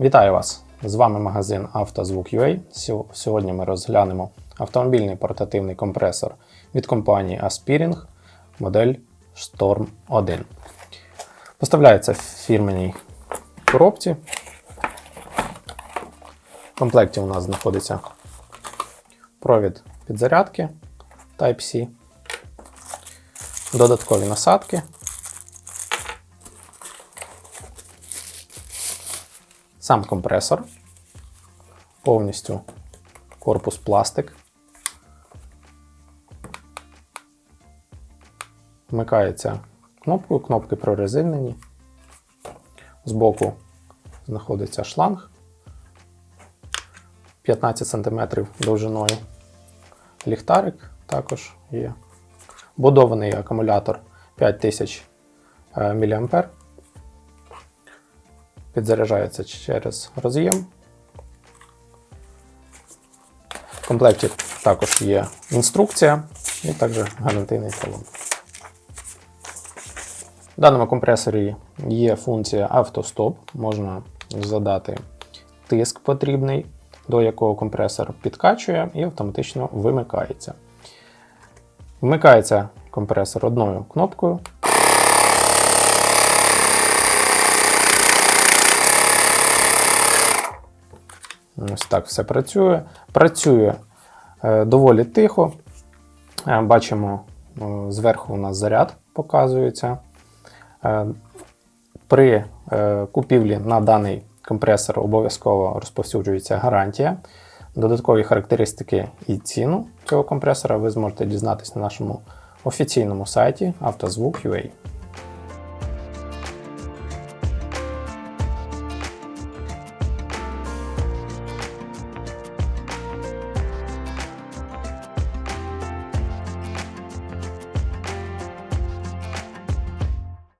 Вітаю вас! З вами магазин «Автозвук.UA». Сьо- Сьогодні ми розглянемо автомобільний портативний компресор від компанії Aspiring модель Storm 1. Поставляється в фірменній коробці. В комплекті у нас знаходиться провід підзарядки Type-C, додаткові насадки. Сам компресор, повністю корпус пластик. Вмикається кнопкою, кнопки прорезинені. Збоку знаходиться шланг 15 см довжиною. Ліхтарик також є. Будований акумулятор 5000 мА. Підзаряджається через роз'єм. В комплекті також є інструкція і також гарантийний талон. В даному компресорі є функція автостоп. Можна задати тиск потрібний, до якого компресор підкачує і автоматично вимикається. Вмикається компресор одною кнопкою. Ось так все працює. Працює е, доволі тихо. Е, Бачимо, е, зверху у нас заряд показується. При купівлі на даний компресор обов'язково розповсюджується гарантія. Додаткові характеристики і ціну цього компресора ви зможете дізнатися на нашому офіційному сайті автозвук.ua.